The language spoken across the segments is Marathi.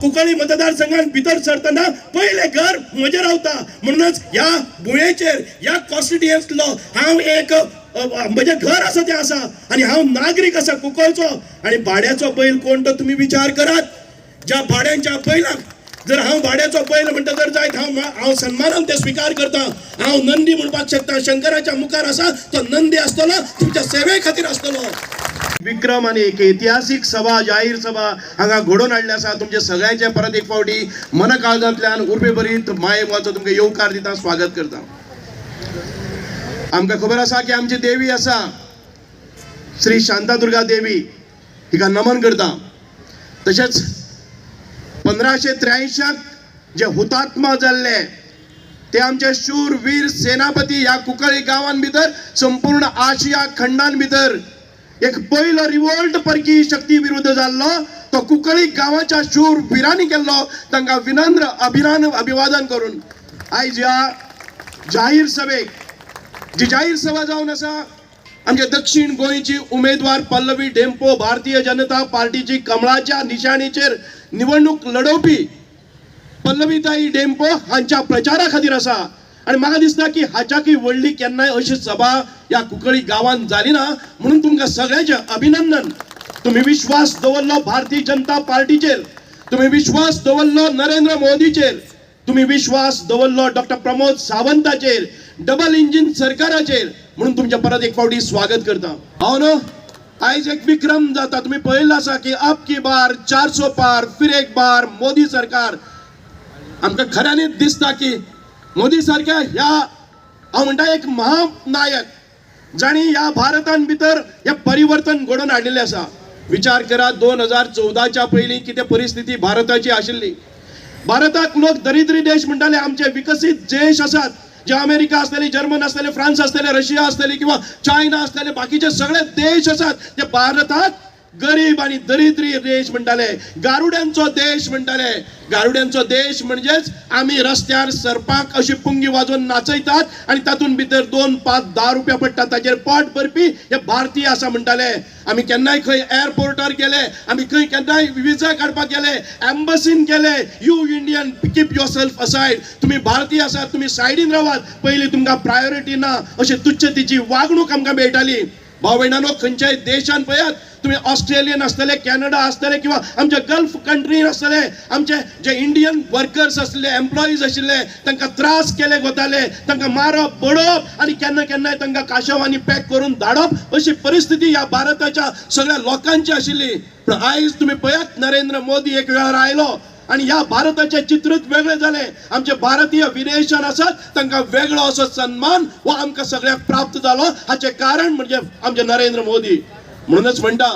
कुंकळी मतदारसंघात भितर सरतना पहिले घर म्हजे रावता. म्हणूनच ह्या बुळेचेर ह्या कॉन्स्टिट्युएन्सीतलो हांव एक म्हजें घर आसा तें आसा आनी हांव नागरीक आसा कुंकळचो. आनी भाड्याचो बैल कोण तो तुमी विचार करात ज्या भाड्यांच्या बैलाक जर हांव भाड्याचो बैल म्हणटा जर जायत हांव हांव सन्मानान ते स्विकार करता. हांव नंदी म्हणपाक शकता शंकराच्या मुखार आसा तो नंदी आसतलो तुमच्या सेवे खातीर आसतलो विक्रम आणि एक ऐतिहासिक सभा जाहीर सभा हांगा घडोवन हाडले आसा. तुमचे सगळ्यांचे परत एक फावटी मन काळजांतल्यान उर्बे भरीत माये तुमकां येवकार दिता स्वागत करता. आमकां खबर आसा की आमची देवी आसा श्री शांतादुर्गा देवी. हिका नमन करता. तशेंच पंदराशे त्र्यायंशाक जे हुतात्मा जाल्ले ते आमचे शूर वीर सेनापती ह्या कुंकळी गांवान भितर संपूर्ण आशिया खंडान भितर एक पयलो रिवोल्ट परकी शक्ती विरुद्ध जाल्लो तो कुंकळी गांवाच्या शूर भिरांनी केल्लो तांकां विनम्र अभिरान अभिवादन करून. आयज ह्या जाहीर सभेक जी जाहीर सभा जावन आसा आमचे दक्षिण गोंयची उमेदवार पल्लवी डेंपो भारतीय जनता पार्टीची कमळाच्या निशाणीचेर निवडणूक लडोवपी पल्लवीताई डेम्पो हांच्या प्रचारा खातीर आसा आनी म्हाका दिसता की हाच्याकय व्हडली केन्नाय अशी सभा ह्या कुंकळी गांवांत जाली ना म्हणून तुमकां सगळ्यांचें अभिनंदन. तुम्ही विश्वास दवरलो भारतीय जनता पार्टीचेर. तुम्ही विश्वास दवरलो नरेंद्र मोदीचेर. तुम्ही विश्वास दवरलो डॉक्टर प्रमोद सावंताचेर डबल इंजिन सरकाराचेर. म्हणून तुमच्या परत एक फावटी स्वागत करता. हो हांव न्हू आयज एक विक्रम जाता. तुम्ही पळयल्लो आसा की अब की बार चारसो पार फिर एक बार मोदी सरकार. आमकां खऱ्यांनीच दिसता की मोदी सारख्या ह्या हांव म्हणटा एक महानायक जाणी ह्या भारतान भितर हे परिवर्तन घडोवन हाडिल्लें आसा विचार करा दोन हजार चौदाच्या पयलीं कितें परिस्थिती भारताची आशिल्ली. भारताक लोक दरिद्री देश म्हणटाले आमचे विकसीत देश आसात जे अमेरिका असलेले जर्मन असलेले फ्रान्स असलेले रशिया असलेले किंवा चायना असलेले बाकीचे सगळे देश आसात ते भारतात गरीब आणि दरिद्री देश म्हणटाले गारुड्यांचो देश म्हणटाले गारुड्यांचो देश म्हणजेच आम्ही रस्त्यार सरपाक अशी पुंगी वाजोवन नाचयतात आणि तातूंत भितर दोन पाच दहा रुपया पडटा ताचेर पोट भरपी हे भारतीय आसा म्हणटाले आम्ही केन्नाय खंय एअरपोर्टार गेले आम्ही खंय केन्नाय विजा काडपाक गेले एम्बसीन गेले. You Indian keep yourself aside तुम्ही भारतीय आसात तुम्ही सायडीन रावात. पयलीं तुमकां प्रायोरिटी ना. अशी तुच्छतेची वागणूक आमकां मेळटाली. भाव भयणानो खंयच्याय देशान पळयात तुम्ही ऑस्ट्रेलियन असलेले कॅनडा असलेले किंवा आमच्या गल्फ कंट्रीन असलेले आमचे जे इंडियन वर्कर्स असले एम्प्लॉईज आशिल्ले तांकां त्रास केले वताले तांकां मारप बडोवप आनी केन्ना केन्नाय तांकां काशवांनी पॅक करून धाडप अशी परिस्थिती ह्या भारताच्या सगळ्या लोकांची आशिल्ली पण आयज तुम्ही पळयात नरेंद्र मोदी एक वेळार आयलो आणि या भारताचे चित्रच वेगळे झाले. आमचे भारतीय विदेशान आसात तांकां वेगळो असो सन्मान हो आमकां सगळ्यांक प्राप्त जालो हाचे कारण म्हणजे आमचे नरेंद्र मोदी. म्हणूनच म्हणटा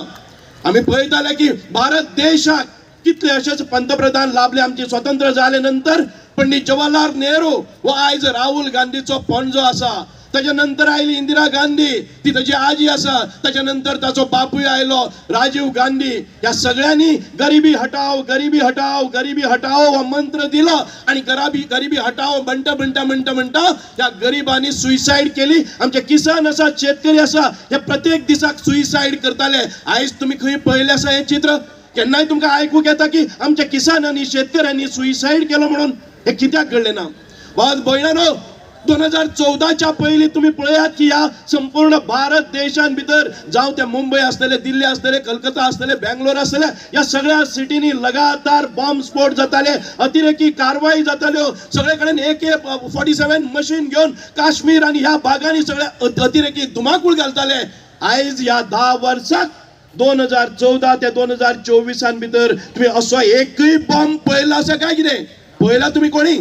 आम्ही पळयताले की भारत देशाक कितले अशेच पंतप्रधान लाभले आमचे स्वतंत्र जाले नंतर पंडित जवाहरलाल नेहरू व आयज राहुल गांधीचो पणजो आसा त्याच्यानंतर आयली इंदिरा गांधी. ती ताजी आजी आसा त्याच्यानंतर ताचो बापूय आयलो राजीव गांधी. या सगळ्यांनी गरिबी हटाव गरिबी हटाव गरिबी हटाव हो मंत्र दिलो आणि गराबी गरिबी हटाव म्हणटा म्हणटा म्हणटा म्हणटा या गरिबांनी सुईसाईड केली. आमचे किसान आसा शेतकरी आसा हे प्रत्येक दिसाक सुईसाईड करताले. आयज तुम्ही खंय पळयले आसा हे चित्र? केन्नाय तुमकां आयकूंक येता की आमच्या किसानांनी शेतकऱ्यांनी सुईसाईड केलो म्हणून? हे कित्याक घडलें ना वाज भयणानो दोन हजार चौदाच्या पयलीं तुम्ही पळयात की या संपूर्ण भारत देशान भितर जावं ते मुंबय आसतले दिल्ली आसतले कलकत्ता आसतले बँगलोर असलेल्या ह्या सगळ्या सिटीनी लगातार बॉम्ब स्फोट जाताले अतिरेकी कारवाई जाताल्यो सगळे कडेन एक एक फॉर्टी सेवन मशीन घेऊन काश्मीर आणि ह्या भागांनी सगळ्या अतिरेकी धुमाकूळ घालताले आयज ह्या धा वर्साक दोन हजार चौदा ते दोन हजार चोवीसान भितर तुम्ही असो एकही बॉम्ब पळयला आसा काय कितें पळयला तुम्ही कोणी?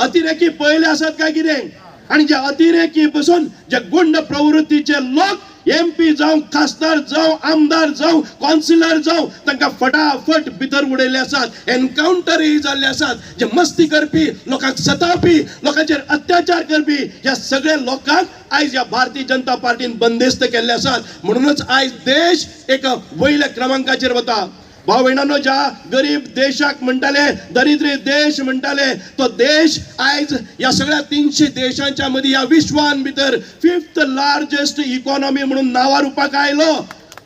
अतिरेकी पळयले आसात काय कितें आणि जे अतिरेकी बसून जे गुंड प्रवृत्तीचे लोक एम पी जावं खासदार जावं आमदार जावं कौन्सिलर जावं तांकां फटाफट भितर उडयल्ले आसात एनकाउंटरय जाल्ले आसात जे मस्ती करपी लोकांक सतावपी लोकांचेर अत्याचार करपी ह्या सगळ्या लोकांक आयज ह्या भारतीय जनता पार्टीन बंदिस्त केल्ले आसात म्हणूनच आयज देश एका वयल्या क्रमांकाचेर वता. भाव भयणांनो ज्या गरीब देशाक म्हणटाले दरिद्री देश म्हणटाले तो देश आयज या सगळ्या तीनशे देशांच्या मदीं ह्या विश्वान भितर फिफ्थ लार्जेस्ट इकॉनॉमी म्हणून नांवार रुपाक आयलो.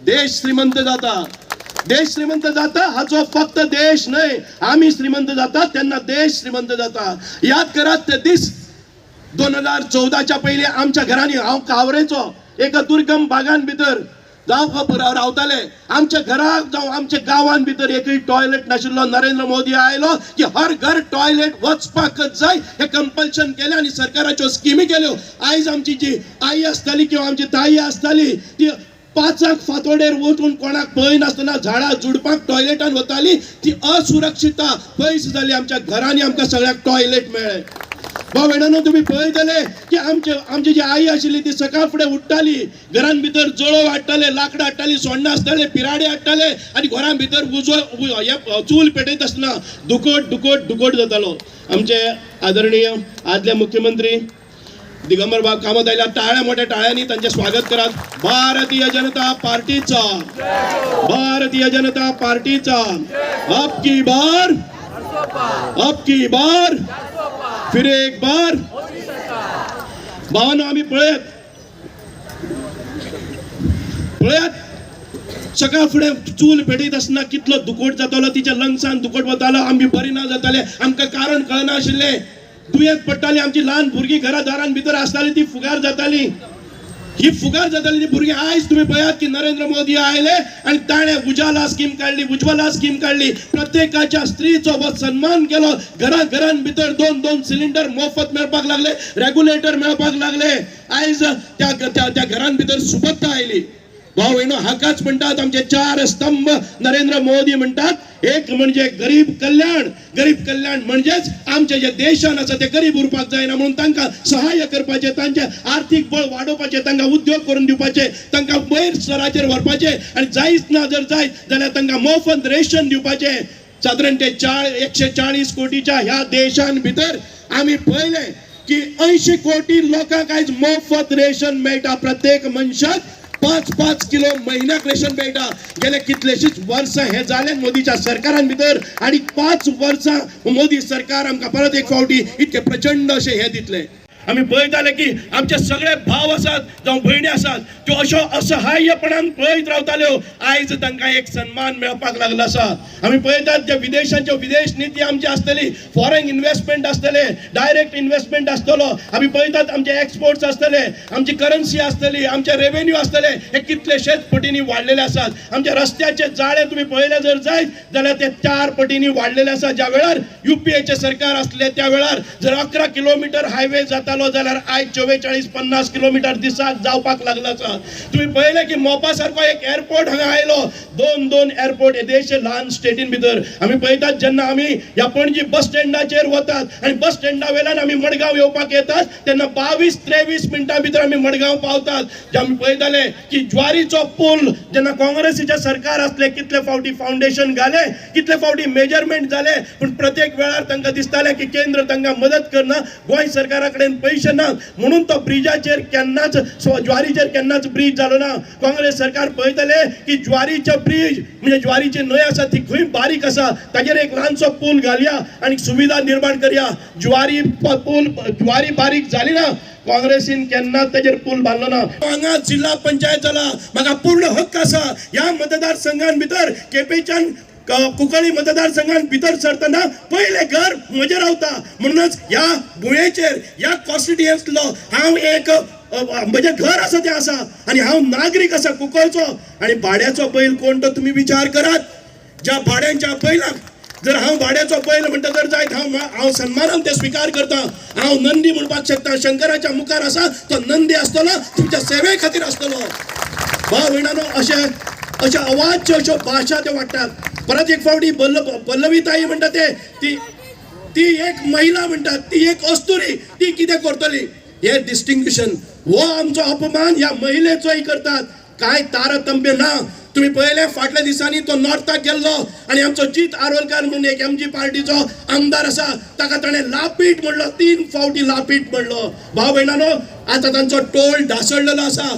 देश श्रीमंत जाता. देश श्रीमंत जाता हाचो फक्त देश न्हय आम्ही श्रीमंत जाता तेन्ना देश श्रीमंत जाता. याद करात ते दीस दोन हजार चौदाच्या पयलीं आमच्या घरांनी हांव कावरेचो. एका दुर्गम भागान भितर जावं रावताले. आमच्या घरा जावं आमच्या गांवान भितर एकही टॉयलेट नाशिल्लो नरेंद्र मोदी आयलो की हर घर टॉयलेट वचपाकच जाय हे कंपल्शन केलें आनी सरकाराच्यो स्किमी केल्यो. आयज आमची जी आई आसताली किंवा आमची ताई आसताली ती पांचाक फातोडेर वचून कोणाक पळय नासतना झाडां झुडपाक टॉयलेटान वताली ती असुरक्षिता पयस जाली आमच्या घरांनी आमकां सगळ्याक टॉयलेट मेळ्ळें. भाऊ भयणांनो तुम्ही पळयतले की आमचे आमची जी आई आशिल्ली ती सकाळ फुडें उठ्ठाली घरान भितर जळो हाडटाले लांकडां हाडटाली सोण्णां आसताले पिराडे हाडटाले आनी घरां भितर उजो हे चूल पेटयत आसतना दुकोट दुकोट दुकोट जातालो आमचे आदरणीय आदले मुख्यमंत्री दिगंबर बाब कामत आयल्या टाळ्या मोठ्या टाळ्यांनी त्यांचे स्वागत करात भारतीय जनता पार्टीचा. भारतीय जनता पार्टीचा. अब की बार. अब की बार. फिर एक बार। भावानो आम्ही पळत पळत सकाळ फुडें चूल पेटयत आसतना कितलो दुखोट जातालो तिच्या लंग्सान दुखोट वतालो आमी बरी ना जाताले आमकां कारण कळनाशिल्लें। दुयेंत पडटाली आमची ल्हान भुरगीं घरा दारान भितर आसताली ती फुगार जाताली। ही फुगार जाताली ती भुरगीं आयज तुम्ही पळयात की नरेंद्र मोदी आयले आणि ताणे उजाला स्कीम काढली उज्ज्वला स्कीम काढली. प्रत्येकाच्या स्त्रीचो व सन्मान केलो. घरा घरान भितर दोन दोन सिलिंडर मोफत मेळपाक लागले रेग्युलेटर मेळपाक लागले. आयज त्या त्या घरां भितर सुबत्ता आयली. भाऊ बहिणो हाकाच म्हणतात आमचे चार स्तंभ नरेंद्र मोदी म्हणतात. एक म्हणजे गरीब कल्याण. गरीब कल्याण म्हणजेच आमचे जे देशान आसा ते गरीब उरपाक जायना म्हणून तांकां सहाय्य करपाचे तांचे आर्थीक बळ वाडोवपाचे तांकां उद्योग करून दिवपाचे तांकां वयर स्तराचेर व्हरपाचे आनी जायच ना जर जायत जाल्यार तांकां मोफत रेशन दिवपाचे. सादारण ते चाळ एकशे चाळीस कोटीच्या ह्या देशान भितर आमी पळयलें की ऐंशी कोटी लोकांक आयज मोफत रेशन मेळटा प्रत्येक मनशाक. पाच पाच किलो महिन्याक रेशन मेळटा गेले कितलेशीच वर्सां हे जाले मोदीच्या सरकारान भितर आणि पाच वर्सां मोदी सरकार आमकां परत एक फावटी इतके प्रचंड अशें हे दितले. आमी पळयताले की आमचे सगळे भाव आसात जावं भयणी आसात त्यो अश्यो असहाय्यपणान पळयत रावताल्यो आयज तांकां एक सन्मान मेळपाक लागलो आसा आमी पळयतात जे विदेशांच्यो विदेश निती आमची आसतली फॉरेन इन्व्हेस्टमेंट आसतले डायरेक्ट इन्व्हेस्टमेंट आसतलो आमी पळयतात आमचे एक्सपोर्ट्स आसतले आमची करन्सी आसतली आमचे रेव्हेन्यू आसतले हे कितलेशेच पटींनी वाडलेले आसात आमच्या रस्त्याचे जाळे तुम्ही पळयले जर जायत जाल्यार ते चार पटींनी वाडलेले आसा ज्या वेळार युपीएचे सरकार आसले त्या वेळार जर अकरा किलोमीटर हायवे जातालो जाल्यार आयज चोवेचाळीस पन्नास किलोमीटर दिसाक जावपाक लागला आसा तुम्ही पळयले की मोपा सारको एक एअरपोर्ट हांगा आयलो. दोन दोन एअरपोर्ट हे देश ल्हान स्टेटीन भितर. आमी पळयतात जेन्ना आमी ह्या पणजी बस स्टँडाचेर वतात आनी बस स्टँडा वयल्यान आमी मडगांव येवपाक येतात तेन्ना बावीस त्रेवीस मिनटां भितर आमी मडगांव पावतात. जे आमी पळयताले की ज्वारीचो पूल जेन्ना काँग्रेसीचे सरकार आसले कितले फावटी फावंडेशन घाले कितले फावटी मेजरमेंट जाले पूण प्रत्येक वेळार तांकां दिसताले की केंद्र तांकां मदत करना गोंय सरकारा कडेन पयशे ना. म्हणून तो ब्रिजाचेर केन्नाच ज्वारीचेर केन्नाच ब्रिज जालो ना. काँग्रेस सरकार पळयतले की ज्वारीचे ब्रिज म्हणजे ज्वारीची न्हंय आसा ती खंय बारीक आसा ताजेर एक ल्हानसो पूल घालया आनी सुविधा निर्माण करया. ज्वारी पूल ज्वारी बारीक जाली ना काँग्रेसीन केन्नाच ताजेर पूल बांदलो ना. हांगा जिल्हा पंचायत जाला म्हाका पूर्ण हक्क आसा. ह्या मतदारसंघान भितर केपेच्यान कुंकळी मतदारसंघात भितर सरतना पहिले घर म्हजें रावता. म्हणूनच ह्या भुंयेचेर ह्या कॉन्स्टिट्युएन्सीतलो हांव एक अ, म्हजें घर आसा तें आसा आनी हांव नागरीक आसा कुंकळचो. आनी भाड्याचो बैल कोण तो तुमी विचार करात? ज्या भाड्यांच्या बैलाक जर हांव भाड्याचो बैल म्हणटा जर जायत हांव हांव सन्मानान ते स्विकार करता. हांव नंदी म्हणपाक शकता. शंकराच्या मुखार आसा तो नंदी आसतलो तुमच्या सेवे खातीर आसतलो भाव भयणानो अशे अशा अवाच्य अश्यो भाशा त्यो वाडटात परत एक फावटी बल्ल पल्लवी ताई म्हणटा ते. ती ती एक महिला म्हणटात ती एक अस्तुरी ती कितें करतली? हे डिस्टिंग्विशन हो आमचो अपमान ह्या महिलेचोय करतात. काय तारतम्य ना. तुम्ही पळयले फाटल्या दिसांनी तो नॉर्थाक गेल्लो आणि आमचो जीत आरोलकर म्हणून एक एम जी पार्टीचो आमदार आसा ताका ताणें लापीट म्हणलो तीन फावटी लापीट म्हणलो. भाव भयणानो आता तांचो टोल ढासळलेलो आसा